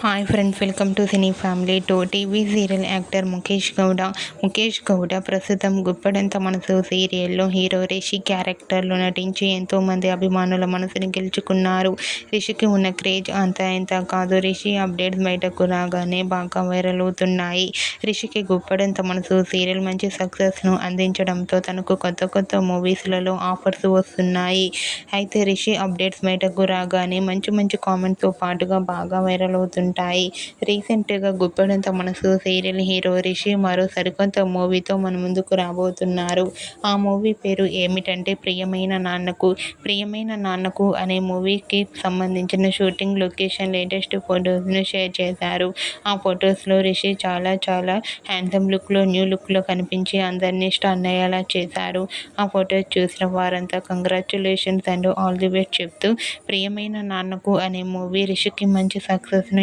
Hi friends welcome to cine family two TV serial actor Mukesh Gowda Mukesh Gowda ప్రస్తుతం గుప్పడంత మనసు సీరియల్లో hero Rishi క్యారెక్టర్లో నటించి ఎంతోమంది అభిమానుల మనసుని గెలుచుకున్నారు. రిషికి ఉన్న క్రేజ్ అంతా ఎంత కాదు. రిషి అప్డేట్స్ బయటకు రాగానే బాగా వైరల్ అవుతున్నాయి. రిషికి గుప్పడంత మనసు సీరియల్ మంచి సక్సెస్ను అందించడంతో తనకు కొత్త కొత్త మూవీస్లలో ఆఫర్స్ వస్తున్నాయి. అయితే రిషి అప్డేట్స్ బయటకు రాగానే మంచి మంచి కామెంట్స్తో పాటుగా బాగా వైరల్ అవుతున్నాయి. ఉంటాయి. రీసెంట్గా గుప్పెడంత మనసు సీరియల్ హీరో రిషి మరో సరికొత్త మూవీతో మన ముందుకు రాబోతున్నారు. ఆ మూవీ పేరు ఏమిటంటే ప్రియమైన నాన్నకు ప్రియమైన నాన్నకు అనే మూవీకి సంబంధించిన షూటింగ్ లొకేషన్ లేటెస్ట్ ఫొటోస్ను షేర్ చేశారు. ఆ ఫొటోస్లో రిషి చాలా చాలా హ్యాండ్సమ్ లుక్లో న్యూ లుక్లో కనిపించి అందరినీ స్టన్ అయ్యేలా చేశారు. ఆ ఫొటోస్ చూసిన వారంతా congratulations and all the best చెప్తూ ప్రియమైన నాన్నకు అనే మూవీ రిషికి మంచి సక్సెస్ను